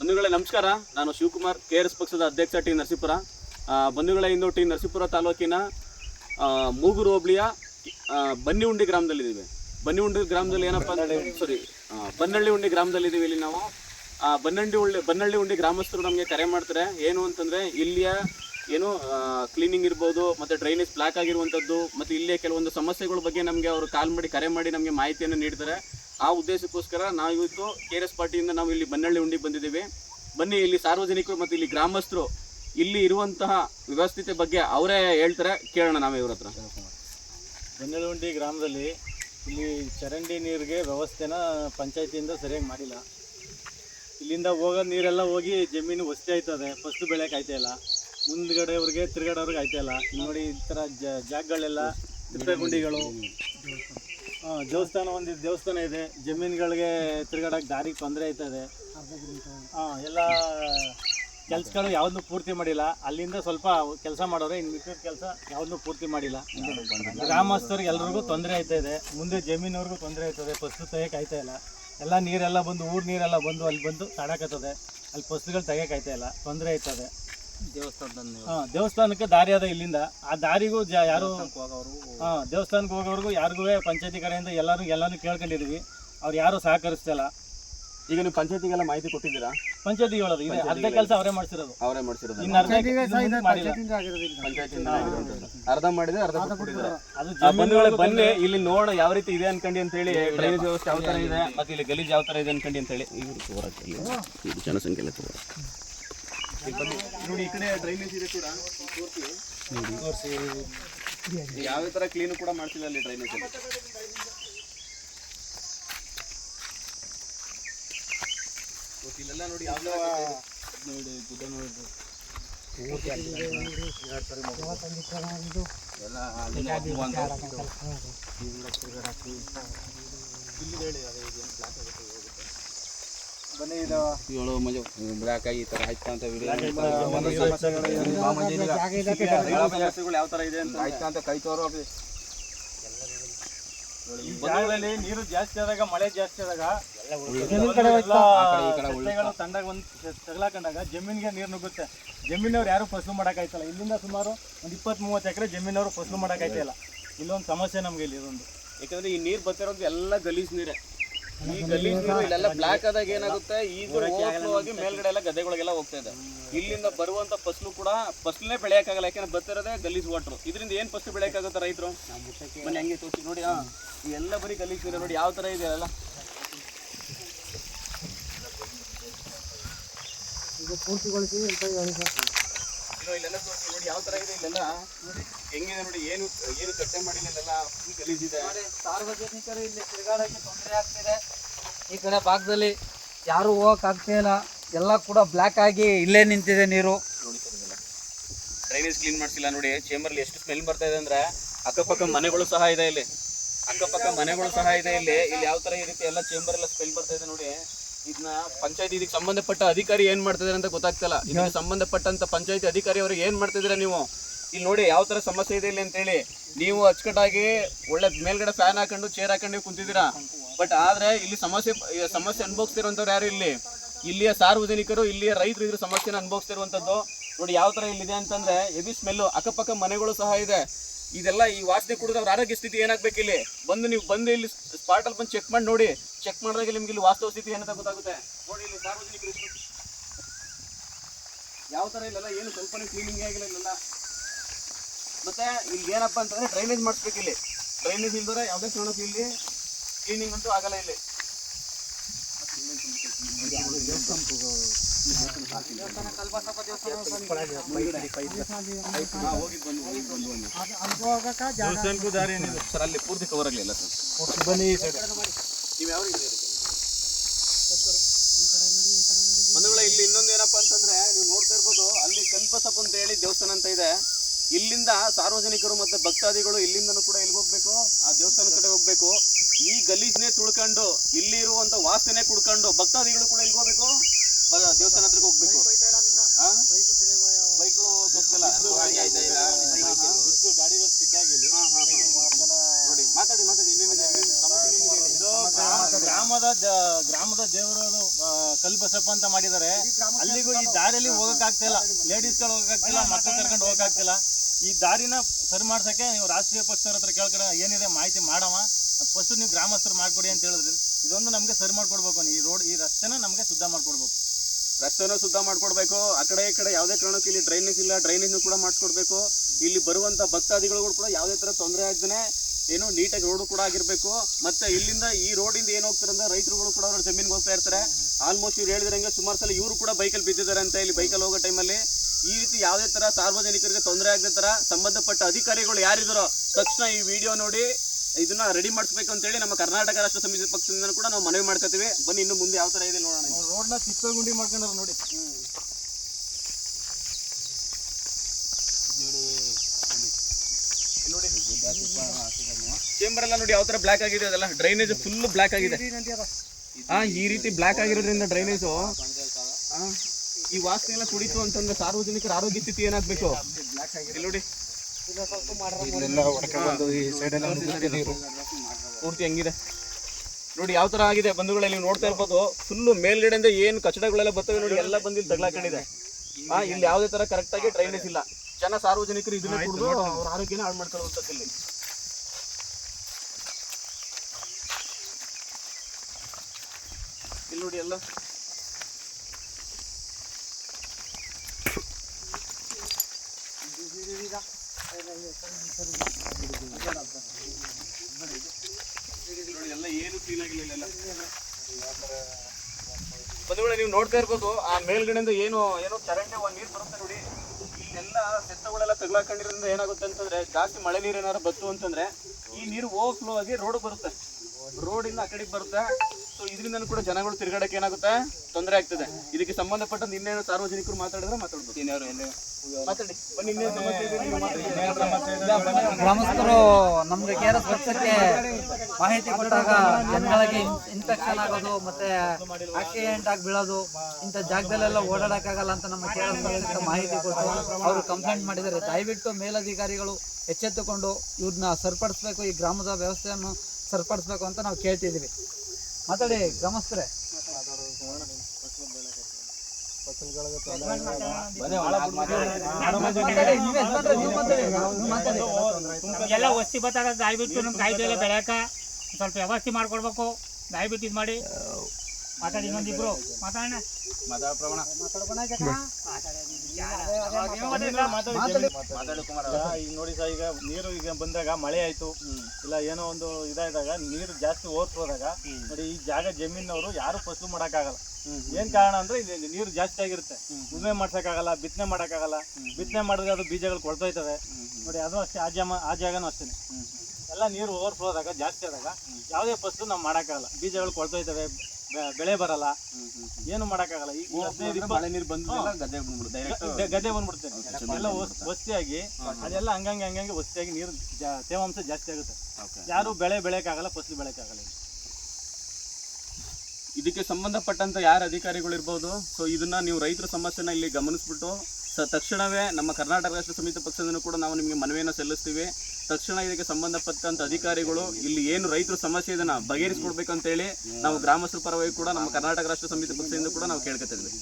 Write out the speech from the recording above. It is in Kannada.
ಬಂಧುಗಳೇ, ನಮಸ್ಕಾರ. ನಾನು ಶಿವಕುಮಾರ್ ಕೆ ಆರ್ ಎಸ್ ಪಕ್ಷದ ಅಧ್ಯಕ್ಷ ಟಿ ನರಸೀಪುರ. ಬಂಧುಗಳೇ ಇಂದು ಟಿ ನರಸೀಪುರ ತಾಲೂಕಿನ ಮೂಗುರು ಹೋಬಳಿಯ ಬನ್ನಿಹುಂಡಿ ಗ್ರಾಮದಲ್ಲಿದ್ದೀವಿ. ಬನ್ನಿಹುಂಡಿ ಗ್ರಾಮದಲ್ಲಿ ಏನಪ್ಪ ಸಾರಿ ಬನ್ನಳ್ಳಿ ಹುಂಡಿ ಗ್ರಾಮದಲ್ಲಿದ್ದೀವಿ ಇಲ್ಲಿ ನಾವು. ಬನ್ನಂಡಿ ಹುಳ್ಳಿ ಬನ್ನಳ್ಳಿ ಹುಂಡಿ ಗ್ರಾಮಸ್ಥರು ನಮಗೆ ಕರೆ ಮಾಡ್ತಾರೆ. ಏನು ಅಂತಂದರೆ, ಇಲ್ಲಿಯ ಏನು ಕ್ಲೀನಿಂಗ್ ಇರ್ಬೋದು, ಮತ್ತು ಡ್ರೈನೇಜ್ ಬ್ಲಾಕ್ ಆಗಿರುವಂಥದ್ದು, ಮತ್ತು ಇಲ್ಲಿಯ ಕೆಲವೊಂದು ಸಮಸ್ಯೆಗಳ ಬಗ್ಗೆ ನಮಗೆ ಅವರು ಕಾಲ್ ಮಾಡಿ, ಕರೆ ಮಾಡಿ ನಮಗೆ ಮಾಹಿತಿಯನ್ನು ನೀಡ್ತಾರೆ. ಆ ಉದ್ದೇಶಕ್ಕೋಸ್ಕರ ನಾವು ಇವತ್ತು ಕೆ ಆರ್ ಎಸ್ ಪಾರ್ಟಿಯಿಂದ ನಾವು ಇಲ್ಲಿ ಬನ್ನಳ್ಳಿ ಹುಂಡಿ ಬಂದಿದ್ದೀವಿ. ಬನ್ನಿ, ಇಲ್ಲಿ ಸಾರ್ವಜನಿಕರು ಮತ್ತು ಇಲ್ಲಿ ಗ್ರಾಮಸ್ಥರು ಇಲ್ಲಿ ಇರುವಂತಹ ವ್ಯವಸ್ಥಿತಿ ಬಗ್ಗೆ ಅವರೇ ಹೇಳ್ತಾರೆ. ಕೇಳೋಣ ನಾವೇ ಇವ್ರ ಹತ್ರ. ಬನ್ನಳ್ಳಿ ಗ್ರಾಮದಲ್ಲಿ ಇಲ್ಲಿ ಚರಂಡಿ ನೀರಿಗೆ ವ್ಯವಸ್ಥೆನ ಪಂಚಾಯತಿಯಿಂದ ಸರಿಯಾಗಿ ಮಾಡಿಲ್ಲ. ಇಲ್ಲಿಂದ ಹೋಗೋ ನೀರೆಲ್ಲ ಹೋಗಿ ಜಮೀನು ವಸ್ತಿ ಆಯ್ತದೆ. ಫಸ್ಟ್ ಬೆಳೆಯಕ್ಕೆ ಆಯ್ತಾ ಇಲ್ಲ. ಅವ್ರಿಗೆ ಆಯ್ತಾ ಇಲ್ಲ. ನೋಡಿ ಈ ಥರ ಜಾಗಗಳೆಲ್ಲ ತಿಪ್ಪೆಗುಂಡಿಗಳು ಹಾಂ ದೇವಸ್ಥಾನ ಒಂದು ದೇವಸ್ಥಾನ ಇದೆ. ಜಮೀನುಗಳಿಗೆ ತಿರುಗಾಡಕ್ಕೆ ದಾರಿಗೆ ತೊಂದರೆ ಆಯ್ತದೆ ಹಾಂ, ಎಲ್ಲ ಕೆಲಸಗಳು ಯಾವ್ದನ್ನೂ ಪೂರ್ತಿ ಮಾಡಿಲ್ಲ. ಅಲ್ಲಿಂದ ಸ್ವಲ್ಪ ಕೆಲಸ ಮಾಡೋರೆ ಇನ್ನು ಮಿಕ್ಕಿದ ಕೆಲಸ ಯಾವ್ದನ್ನೂ ಪೂರ್ತಿ ಮಾಡಿಲ್ಲ. ಗ್ರಾಮಸ್ಥರಿಗೆ ಎಲ್ರಿಗೂ ತೊಂದರೆ ಆಯ್ತಾ ಮುಂದೆ ಜಮೀನವ್ರಿಗೂ ತೊಂದರೆ ಆಯ್ತದೆ ಫಸ್ಲು ತೆಗಿಯಕ್ಕೆ ಆಯ್ತಾ ಇಲ್ಲ. ಎಲ್ಲ ನೀರೆಲ್ಲ ಬಂದು, ಊರು ನೀರೆಲ್ಲ ಬಂದು, ಅಲ್ಲಿ ಬಂದು ತಾಡಕತ್ತದೆ. ಅಲ್ಲಿ ಫಸ್ಲುಗಳು ತೆಗಿಯಕ್ಕೆ ಆಯ್ತಾ ಇಲ್ಲ. ತೊಂದರೆ ಆಯ್ತದೆ ದೇವಸ್ಥಾನಕ್ಕೆ ದಾರಿ ಅದ ಇಲ್ಲಿಂದ. ಆ ದಾರಿಗೂ ಜ ಯಾರು ಹಾ ದೇವಸ್ಥಾನಕ್ಕೆ ಹೋಗೋರ್ಗು ಯಾರಿಗೂ ಪಂಚಾಯತಿ ಕಡೆಯಿಂದ ಎಲ್ಲರೂ ಎಲ್ಲಾನು ಕೇಳ್ಕೊಂಡಿದೀವಿ. ಅವ್ರು ಯಾರು ಸಹಕರಿಸ್ತಲ್ಲ. ಈಗ ನೀವು ಪಂಚಾಯತಿಗೆಲ್ಲ ಮಾಹಿತಿ ಕೊಟ್ಟಿದ್ದೀರಾ? ಪಂಚಾಯತಿ ಹೇಳೋದು. ಇದೆ ಅರ್ಧ ಕೆಲಸ ಅವರೇ ಮಾಡ್ಸಿರೋದು. ಅವರೇ ಮಾಡಿಸಿರೋದು. ಇನ್ನು ಅರ್ಧ ಅರ್ಧ ಮಾಡಿದ್ರೆ ಅರ್ಧ ಕೊಟ್ಟಿದ್ದಾರೆ ಬನ್ನಿ ಇಲ್ಲಿ ನೋಡ ಯಾವ ರೀತಿ ಇದೆ ಅನ್ಕಂಡಿ ಅಂತ ಹೇಳಿ ಡ್ರೈನೇಜ್ ವ್ಯವಸ್ಥೆ ಯಾವ ತರ ಇದೆ ಮತ್ತೆ ಇಲ್ಲಿ ಗಲೀಜ್ ಯಾವ ತರ ಇದೆ ಅನ್ಕಂಡಿ ಅಂತ ಹೇಳಿ. ಜನಸಂಖ್ಯೆ ನೋಡಿ ಈ ಕಡೆ ಡ್ರೈನೇಜ್ ಇದೆ ಕೂಡ. ತೋರಿಸಿ. ಯಾವ ತರ ಕ್ಲೀನ್ ಕೂಡ ಮಾಡ್ತಿಲ್ಲ ಅಲ್ಲಿ ಡ್ರೈನೇಜ್ ಇಲ್ಲೆಲ್ಲ ನೋಡಿ ಯಾವ ನೋಡಿ ಗುಡ್ಡ ಅಲ್ಲಿಂದ ಹೋಗುವಂತ ಬನ್ನಿ ಇದು. ಏಳು ಮಂಜು ಬ್ಲ್ಯಾಕ್ ಈ ವಿಡಿಯೋ ಸಮಸ್ಯೆಗಳು ಯಾವ ತರ ಇದೆ ಅಂತ ಕೈ ತೋರೋ ನೀರು ಜಾಸ್ತಿ ಆದಾಗ ಮಳೆ ಜಾಸ್ತಿ ಆದಾಗ ತಂಡಾಗ ಒಂದು ತಗಲಾಕೊಂಡಾಗ ಜಮೀನಿಗೆ ನೀರು ನುಗ್ಗುತ್ತೆ ಜಮೀನವ್ರು ಯಾರು ಫಸಲು ಮಾಡೋಕ್ಕಾಯ್ತಲ್ಲ ಇಲ್ಲಿಂದ ಸುಮಾರು ಒಂದು ಇಪ್ಪತ್ ಮೂವತ್ತು ಎಕರೆ ಜಮೀನವ್ರು ಫಸಲು ಮಾಡೋಕ್ಕಾಯ್ತಿಲ್ಲ ಇಲ್ಲೊಂದು ಸಮಸ್ಯೆ ನಮಗೆ ಇಲ್ಲಿ ಇದೊಂದು ಯಾಕಂದ್ರೆ ಈ ನೀರ್ ಬರ್ತಿರೋದು ಎಲ್ಲ ಗಲೀಜ್ ನೀರೇ. ಈ ಗಲೀಜ್ ನೀರು ಇಲ್ಲೆಲ್ಲ ಬ್ಲಾಕ್ ಆದಾಗ ಏನಾಗುತ್ತೆ? ಈ ಓವರ್ಫ್ಲೋ ಆಗಿ ಮೇಲ್ಗಡೆ ಎಲ್ಲ ಗದ್ದೆಗಳಿಗೆಲ್ಲ ಹೋಗ್ತಾ ಇದೆ. ಇಲ್ಲಿಂದ ಬರುವಂತ ಫಸಲು ಕೂಡ ಫಸಲೇ ಬೆಳೆಯಕ್ಕಾಗಲ್ಲ ಯಾಕಂದ್ರೆ ಬರ್ತಿರೋದೇ ಗಲೀಜ್ ವಾಟ್ರು ಇದರಿಂದ ಏನ್ ಫಸಲು ಬೆಳೆಯಕ್ಕಾಗುತ್ತೆ ರೈತರು? ಮನೆ ಹಂಗೆ ತೋರಿಸಿ ನೋಡಿ ಹಾ. ಎಲ್ಲ ಬರೀ ಗಲೀಜ್ ನೀರು ನೋಡಿ ಯಾವ ತರ ಇದೆ ಅಲ್ಲ ಇಲ್ಲೆಲ್ಲ ತೋರಿಸಿ. ನೋಡಿ ಯಾವ ತರ ಇದೆ ಇಲ್ಲೆಲ್ಲ. ಹೆಂಗಿದೆ ನೋಡಿ ಏನು ಏನು ಕಟ್ಟೆ ಮಾಡಿಲ್ಲ ಇಲ್ಲೆಲ್ಲ. ಫುಲ್ ಗಲೀಜಿದೆ ಸಾರ್ವಜನಿಕರು ಇಲ್ಲಿ ತಿರುಗಾಡಕ್ಕೆ ತೊಂದರೆ ಆಗ್ತಿದೆ. ಈ ಕಡೆ ಭಾಗದಲ್ಲಿ ಯಾರು ಹೋಗಕ್ ಆಗ್ತಾ ಇಲ್ಲ. ಎಲ್ಲ ಕೂಡ ಬ್ಲ್ಯಾಕ್ ಆಗಿ ಇಲ್ಲೇ ನಿಂತಿದೆ ನೀರು. ಡ್ರೈನೇಜ್ ಕ್ಲೀನ್ ಮಾಡಿಸಿಲ್ಲ ನೋಡಿ. ಚೇಂಬರ್ ಎಷ್ಟು ಸ್ಮೆಲ್ ಬರ್ತಾ ಇದೆ ಅಂದ್ರೆ ಅಕ್ಕಪಕ್ಕ ಮನೆಗಳು ಸಹ ಇದೆ ಇಲ್ಲಿ. ಅಕ್ಕಪಕ್ಕ ಮನೆಗಳು ಸಹ ಇದೆ ಇಲ್ಲಿ. ಇಲ್ಲಿ ಯಾವ ತರ ಈ ರೀತಿ ಎಲ್ಲ ಚೇಂಬರ್ ಎಲ್ಲ ಸ್ಮೆಲ್ ಬರ್ತಾ ಇದೆ ನೋಡಿ. ಇದನ್ನ ಪಂಚಾಯತಿ ಇದಕ್ಕೆ ಸಂಬಂಧಪಟ್ಟ ಅಧಿಕಾರಿ ಏನ್ ಮಾಡ್ತಿದಾರೆ ಅಂತ ಗೊತ್ತಾಗ್ತಲ್ಲ. ಇದಕ್ಕೆ ಸಂಬಂಧಪಟ್ಟಂತ ಪಂಚಾಯತಿ ಅಧಿಕಾರಿ ಅವರು ಏನ್ ಮಾಡ್ತಿದ್ದೀರಾ ನೀವು? ಇಲ್ಲಿ ನೋಡಿ ಯಾವ ತರ ಸಮಸ್ಯೆ ಇದೆ ಇಲ್ಲಿ ಅಂತೇಳಿ. ನೀವು ಅಚ್ಚುಕಟ್ಟಾಗಿ ಒಳ್ಳೆ ಮೇಲ್ಗಡೆ ಫ್ಯಾನ್ ಹಾಕೊಂಡು ಚೇರ್ ಹಾಕೊಂಡು ನೀವು ಕುಂತಿದ್ದೀರಾ? ಬಟ್ ಆದ್ರೆ ಇಲ್ಲಿ ಸಮಸ್ಯೆ ಸಮಸ್ಯೆ ಅನುಭವಿಸ್ತಿರುವಂತವ್ರು ಯಾರು ಇಲ್ಲಿ? ಇಲ್ಲಿಯ ಸಾರ್ವಜನಿಕರು ಇಲ್ಲಿಯ ರೈತರು ಇದ್ರ ಸಮಸ್ಯೆನ ಅನುಭವಿಸ್ತಿರುವಂತದ್ದು ನೋಡಿ ಯಾವ ತರ ಇಲ್ಲಿದೆ ಅಂತಂದ್ರೆ ಎಬಿ ಸ್ಮೆಲ್ಲು ಅಕ್ಕಪಕ್ಕ ಮನೆಗಳು ಸಹ ಇದೆ. ಇದೆಲ್ಲ ಈ ವಾಸನೆ ಕುಡಿದವ್ರ ಅವ್ರ ಆರೋಗ್ಯ ಸ್ಥಿತಿ ಏನಾಗ್ಬೇಕು ಇಲ್ಲಿ? ಬಂದು ನೀವು ಬಂದು ಇಲ್ಲಿ ಸ್ಪಾಟಲ್ಲಿ ಬಂದು ಚೆಕ್ ಮಾಡಿ ನೋಡಿ. ಚೆಕ್ ಮಾಡಿದಾಗ ನಿಮ್ಗೆ ಇಲ್ಲಿ ವಾಸ್ತವ ಸ್ಥಿತಿ ಏನಂತ ಗೊತ್ತಾಗುತ್ತೆ. ನೋಡಿ ಇಲ್ಲಿ ಸಾರ್ವಜನಿಕರು ಯಾವ ತರ ಇಲ್ಲಲ್ಲ ಏನು ಸ್ವಲ್ಪನೇ ಕ್ಲೀನಿಂಗ್ ಆಗಿಲ್ಲ ಇಲ್ಲೆಲ್ಲ. ಮತ್ತೆ ಇಲ್ಲಿ ಏನಪ್ಪ ಅಂತಂದ್ರೆ ಡ್ರೈನೇಜ್ ಮಾಡಿಸ್ಬೇಕು ಇಲ್ಲಿ. ಡ್ರೈನೇಜ್ ಇಲ್ದ್ರೆ ಯಾವುದೇ ಕಾರಣಕ್ಕೂ ಇಲ್ಲಿ ಕ್ಲೀನಿಂಗ್ ಅಂತೂ ಆಗಲ್ಲ ಇಲ್ಲಿ. ಹೋಗಿ ಬಂದು ದಾರಿ ಸರ್ ಅಲ್ಲಿ ಪೂರ್ತಿ ಕವರ್ ಆಗಲಿಲ್ಲ ಸರ್. ಬನ್ನಿ ನೀವು ಯಾವ ರೀತಿ ಬಂಧುಗಳೇ ಇಲ್ಲಿ ಇನ್ನೊಂದು ಏನಪ್ಪ ಅಂತಂದ್ರೆ ನೀವು ನೋಡ್ತಾ ಇರ್ಬೋದು ಅಲ್ಲಿ ಕಲ್ಪಸಪ್ಪ ಅಂತ ಹೇಳಿ ದೇವಸ್ಥಾನ ಅಂತ ಇದೆ. ಇಲ್ಲಿಂದ ಸಾರ್ವಜನಿಕರು ಮತ್ತೆ ಭಕ್ತಾದಿಗಳು ಇಲ್ಲಿಂದನೂ ಕೂಡ ಎಲ್ಲಿಗೆ ಹೋಗ್ಬೇಕು ಆ ದೇವಸ್ಥಾನ ಕಡೆ ಹೋಗ್ಬೇಕು. ಈ ಗಲೀಜ್ನೇ ತುಳ್ಕೊಂಡು ಇಲ್ಲಿ ಇರುವಂತ ವಾಸನೆ ಕುಡ್ಕೊಂಡು ಭಕ್ತಾದಿಗಳು ಕೂಡ ಎಲ್ಲಿಗೆ ಹೋಗ್ಬೇಕು ದೇವಸ್ಥಾನ ಹತ್ರಕ್ಕೆ ಹೋಗ್ಬೇಕು. ನೋಡಿ ಮಾತಾಡಿ ಮಾತಾಡಿ. ಇನ್ನೇನಿದೆ ಸಮಸ್ಯೆ. ಗ್ರಾಮದ ಗ್ರಾಮದ ದೇವರು ಅದು ಕಲ್ ಬಸಪ್ಪ ಅಂತ ಮಾಡಿದ್ದಾರೆ. ಅಲ್ಲಿಗೂ ಈ ದಾರಿಯಲ್ಲಿ ಹೋಗಕ್ ಆಗ್ತಿಲ್ಲ ಲೇಡೀಸ್ಗಳು ಹೋಗಕ್ ಆಗ್ತಿಲ್ಲ ಮಕ್ಕಳು ಕರ್ಕೊಂಡು ಹೋಗಕ್ ಆಗ್ತಿಲ್ಲ ಈ ದಾರಿನ ಸರಿ ಮಾಡ್ಸಕ್ಕೆ ನೀವು ರಾಷ್ಟ್ರೀಯ ಪಕ್ಷದವ್ರ ಹತ್ರ ಕೇಳ್ಕಡೆ, ಏನಿದೆ ಮಾಹಿತಿ ಮಾಡವ. ಫಸ್ಟ್ ನೀವು ಗ್ರಾಮಸ್ಥರು ಮಾಡ್ಕೊಡಿ ಅಂತ ಹೇಳಿದ್ರಿ. ಇದೊಂದು ನಮಗೆ ಸರಿ ಮಾಡ್ಕೊಡ್ಬೇಕು. ಈ ರೋಡ್, ಈ ರಸ್ತೆನ ನಮಗೆ ಶುದ್ಧ ಮಾಡ್ಕೊಡ್ಬೇಕು. ರಸ್ತೆನ ಶುದ್ಧ ಮಾಡ್ಕೊಡ್ಬೇಕು. ಆ ಕಡೆ, ಈ ಕಡೆ ಯಾವುದೇ ಕಾರಣಕ್ಕೂ ಇಲ್ಲಿ ಡ್ರೈನೇಜ್ ಇಲ್ಲ. ಡ್ರೈನೇಜ್ ಕೂಡ ಮಾಡಿಸ್ಕೊಡ್ಬೇಕು ಇಲ್ಲಿ ಬರುವಂತ ಭಕ್ತಾದಿಗಳು ಕೂಡ ಯಾವುದೇ ತರ ತೊಂದರೆ ಆಗ್ದೇ ಏನು ನೀಟಾಗಿ ರೋಡು ಕೂಡ ಆಗಿರ್ಬೇಕು. ಮತ್ತೆ ಇಲ್ಲಿಂದ ಈ ರೋಡಿಂದ ಏನು ಹೋಗ್ತಾರೆ ಅಂದ್ರೆ ರೈತರುಗಳು ಕೂಡ ಅವ್ರ ಜಮೀನಿಗೆ ಹೋಗ್ತಾ ಇರ್ತಾರೆ. ಆಲ್ಮೋಸ್ಟ್ ಇವ್ರು ಹೇಳಿದ್ರಂಗೆ ಸುಮಾರು ಸಲ ಇವರು ಕೂಡ ಬೈಕಲ್ಲಿ ಬಿದ್ದಿದ್ದಾರೆ ಅಂತ ಇಲ್ಲಿ ಬೈಕಲ್ಲಿ ಹೋಗೋ ಟೈಮಲ್ಲಿ ಈ ರೀತಿ ಯಾವುದೇ ತರ ಸಾರ್ವಜನಿಕರಿಗೆ ತೊಂದರೆ ಆಗದ ತರ ಸಂಬಂಧಪಟ್ಟ ಅಧಿಕಾರಿಗಳು ಯಾರಿದ್ರು ತಕ್ಷಣ ಈ ವಿಡಿಯೋ ನೋಡಿ ಇದನ್ನ ರೆಡಿ ಮಾಡಿಸ್ಬೇಕು ಅಂತೇಳಿ ನಮ್ಮ ಕರ್ನಾಟಕ ರಾಷ್ಟ್ರ ಸಮಿತಿ ಪಕ್ಷದಿಂದ ಕೂಡ ನಾವು ಮನವಿ ಮಾಡ್ಕೋತೀವಿ. ಬನ್ನಿ ಇನ್ನು ಮುಂದೆ ಯಾವ ತರ ಇದೆ ನೋಡೋಣ. ರೋಡ್ನ ಸಿಕ್ಕ ಗುಂಡಿ ಮಾಡ್ಕೊಂಡ್ರೆ ನೋಡಿ. ಚೇಂಬರ್ ಎಲ್ಲ ನೋಡಿ ಯಾವ ತರ ಬ್ಲಾಕ್ ಆಗಿದೆ ಅದೆಲ್ಲ ಡ್ರೈನೇಜ್ ಫುಲ್ ಬ್ಲಾಕ್ ಆಗಿದೆ. ಹಾ ಈ ರೀತಿ ಬ್ಲಾಕ್ ಆಗಿರೋದ್ರಿಂದ ಡ್ರೈನೇಜ್ ಈ ವಾಸನೆ ಎಲ್ಲ ಕುಡಿತು ಅಂತಂದ್ರೆ ಸಾರ್ವಜನಿಕರ ಆರೋಗ್ಯ ಸ್ಥಿತಿ ಏನಾಗ್ಬೇಕು? ನೋಡಿ. ಪೂರ್ತಿ ಹೆಂಗಿದೆ. ನೋಡಿ ಯಾವ ತರ ಆಗಿದೆ ಬಂಧುಗಳಲ್ಲಿ ನೀವು ನೋಡ್ತಾ ಇರ್ಬೋದು ಫುಲ್ ಮೇಲ್ಗಡೆಯಿಂದ ಏನು ಕಚಡಗಳೆಲ್ಲ ಬರ್ತವೆ ನೋಡಿ ಎಲ್ಲ ಬಂದಿಲ್ಲಿ ತಗ್ಲಾಕೊಂಡಿದೆ. ಆ ಇಲ್ಲಿ ಯಾವುದೇ ತರ ಕರೆಕ್ಟ್ ಆಗಿ ಡ್ರೈನೇಜ್ ಇಲ್ಲ. ಜನ ಸಾರ್ವಜನಿಕರು ಇದನ್ನ ಕುಡಿದು ಅವ್ರ ಆರೋಗ್ಯನ ಹಾಳು ಮಾಡ್ಕೊಳ್ಳುವಂಥದ್ದು ಇಲ್ಲಿ ಇಲ್ಲಿ ನೋಡಿ ಎಲ್ಲ. ನೋಡಿ ಎಲ್ಲ ಏನು ಕ್ಲೀನ್ ಆಗಿಲ್ಲ ಇಲ್ಲೆಲ್ಲ ನೀವು ನೋಡ್ತಾ ಇರ್ಬೋದು ಆ ಮೇಲ್ಗಡೆಯಿಂದ ಏನು ಏನೋ ಚರಂಡಿ ಒಂದು ನೀರು ಬರುತ್ತೆ ನೋಡಿ. ಇಲ್ಲೆಲ್ಲ ಸೆತ್ತಗಳೆಲ್ಲ ತಗ್ಲಾಕೊಂಡಿರೋದ್ರಿಂದ ಏನಾಗುತ್ತೆ ಅಂತಂದ್ರೆ ಜಾಸ್ತಿ ಮಳೆ ನೀರು ಏನಾದ್ರು ಬತ್ತು ಅಂತಂದ್ರೆ ಈ ನೀರು ಓವರ್ಫ್ಲೋ ಆಗಿ ರೋಡ್ ಬರುತ್ತೆ. ರೋಡಿಂದ ಆ ಕಡೆಗೆ ಬರುತ್ತೆ. ಸೊ ಇದರಿಂದ ಕೂಡ ಜನಗಳು ತಿರುಗಾಡಕ್ಕೆ ಏನಾಗುತ್ತೆ? ತೊಂದರೆ ಆಗ್ತದೆ. ಇದಕ್ಕೆ ಸಂಬಂಧಪಟ್ಟ ನಿನ್ನೆ ಸಾರ್ವಜನಿಕರು ಮಾತಾಡಿದ್ರೆ ಮಾತಾಡ್ಬೋದು. ಇನ್ಯಾರು ಮಾತಾಡಿ. ಬನ್ನಿ ಇನ್ನೇನು ಸಮಸ್ಯೆ ಗ್ರಾಮಸ್ಥರು ನಮ್ಗೆ ಕೆ ಆರ್ ಎಸ್ ಪಕ್ಷಕ್ಕೆ ಮಾಹಿತಿ ಕೊಟ್ಟಾಗ ಜನಗಳಿಗೆ ಇನ್ಫೆಕ್ಷನ್ ಆಗೋದು ಮತ್ತೆ ಆಕ್ಸಿಡೆಂಟ್ ಆಗಿ ಬೀಳೋದು ಇಂಥ ಜಾಗದಲ್ಲೆಲ್ಲ ಓಡಾಡಕ್ಕಾಗಲ್ಲ ಅಂತ ನಮ್ಮ ಕೆ ಆರ್ ಎಸ್ ಪಕ್ಷಕ್ಕೆ ಮಾಹಿತಿ ಕೊಟ್ಟು ಅವರು ಕಂಪ್ಲೇಂಟ್ ಮಾಡಿದ್ದಾರೆ. ದಯವಿಟ್ಟು ಮೇಲಧಿಕಾರಿಗಳು ಎಚ್ಚೆತ್ತುಕೊಂಡು ಇವ್ರನ್ನ ಸರಿಪಡಿಸ್ಬೇಕು ಈ ಗ್ರಾಮದ ವ್ಯವಸ್ಥೆಯನ್ನು ಸರಿಪಡಿಸ್ಬೇಕು ಅಂತ ನಾವು ಕೇಳ್ತಿದ್ದೀವಿ. ಮಾತಾಡಿ, ಗ್ರಾಮಸ್ಥರೇ. ಎಲ್ಲ ವಸ್ತಿ ಬತ್ತಾಗ ದಯವಿಟ್ಟು ನಮ್ಮ ಕಾಯ್ದೆ ಎಲ್ಲ ಬೆಳೆಯಕ ಸ್ವಲ್ಪ ವ್ಯವಸ್ಥೆ ಮಾಡ್ಕೊಡ್ಬೇಕು. ದಯವಿಟ್ಟು ಇದು ಮಾಡಿ ಮಾತಾಡಿ ಇನ್ನೊಂದಿಬ್ರು. ಮಾತಾಡೋಣ. ಈಗ. ನೋಡಿ ಸರ್ ಈಗ ನೀರು ಈಗ ಬಂದಾಗ ಮಳೆ ಆಯ್ತು. ಇಲ್ಲ ಏನೋ ಒಂದು ಇದಾದಾಗ ನೀರು ಜಾಸ್ತಿ ಹೋದಾಗ ನೋಡಿ ಈ ಜಾಗ ಜಮೀನವರು ಯಾರು ಫಸಲು ಮಾಡಕ್ಕಾಗಲ್ಲ. ಏನ್ ಕಾರಣ ಅಂದ್ರೆ ಇಲ್ಲಿ ನೀರು ಜಾಸ್ತಿ ಆಗಿರುತ್ತೆ. ಉಳುಮೆ ಮಾಡ್ಸಕ್ಕಾಗಲ್ಲ ಬಿತ್ತನೆ ಮಾಡಕ್ಕಾಗಲ್ಲ. ಬಿತ್ತನೆ ಮಾಡಿದ್ರೆ ಅದು ಬೀಜಗಳು ಕೊಳ್ತೋಯ್ತವೆ. ನೋಡಿ ಅದು ಅಷ್ಟೇ ಆ ಜಮ ಆ ಜಾಗನೂ ಅಷ್ಟೇ. ಎಲ್ಲ ನೀರು ಓವರ್ಫ್ಲೋ ಆದಾಗ ಜಾಸ್ತಿ ಆದಾಗ ಯಾವುದೇ ಫಸಲು ನಾವು ಮಾಡಕ್ಕಾಗಲ್ಲ. ಬೀಜಗಳು ಕೊಳ್ತೋಯ್ತವೆ. ಬೆಳೆ ಬರಲ್ಲ. ಏನು ಮಾಡಕ್ಕಾಗಲ್ಲ. ಈ ಈ ಹದಿನೈದು ಮಳೆ ನೀರು ಗದ್ದೆ ಬಂದ್ಬಿಡು ಡೈರೆಕ್ಟ್ ಗದ್ದೆ ಬಂದ್ಬಿಡ್ತೇನೆ ಎಲ್ಲ ವಸ್- ವಸ್ತಿಯಾಗಿ ಅದೆಲ್ಲ ಹಂಗಂಗೆ ಹಂಗಂಗೆ ವಸ್ತಿಯಾಗಿ ನೀರು ತೇವಾಂಶ ಜಾಸ್ತಿ ಆಗುತ್ತೆ. ಯಾರು ಬೆಳೆ ಬೆಳೆಯಕ್ಕಾಗಲ್ಲ ಫಸಲು ಬೆಳೆಯಕ್ಕಾಗಲ್ಲ ಆಗಲ್ಲ ಇದಕ್ಕೆ ಸಂಬಂಧಪಟ್ಟಂತ ಯಾರು ಅಧಿಕಾರಿಗಳು ಇರ್ಬೋದು? ಸೊ ಇದನ್ನ ನೀವು ರೈತರ ಸಮಸ್ಯೆನ ಇಲ್ಲಿ ಗಮನಿಸ್ಬಿಟ್ಟು ಸ ತಕ್ಷಣವೇ ನಮ್ಮ ಕರ್ನಾಟಕ ರಾಷ್ಟ್ರ ಸಮಿತಿ ಪಕ್ಷದಿಂದ ಕೂಡ ನಾವು ನಿಮಗೆ ಮನವಿಯನ್ನು ಸಲ್ಲಿಸ್ತೀವಿ. ತಕ್ಷಣ ಇದಕ್ಕೆ ಸಂಬಂಧಪಟ್ಟಂತ ಅಧಿಕಾರಿಗಳು ಇಲ್ಲಿ ಏನು ರೈತರ ಸಮಸ್ಯೆ ಇದನ್ನ ಬಗೆಹರಿಸಿಕೊಡ್ಬೇಕಂತ ಹೇಳಿ ನಾವು ಗ್ರಾಮಸ್ಥರ ಪರವಾಗಿ ಕೂಡ ನಮ್ಮ ಕರ್ನಾಟಕ ರಾಷ್ಟ್ರ ಸಮಿತಿ ಪಕ್ಷದಿಂದ ಕೂಡ ನಾವು ಕೇಳ್ಕೊತಿದ್ವಿ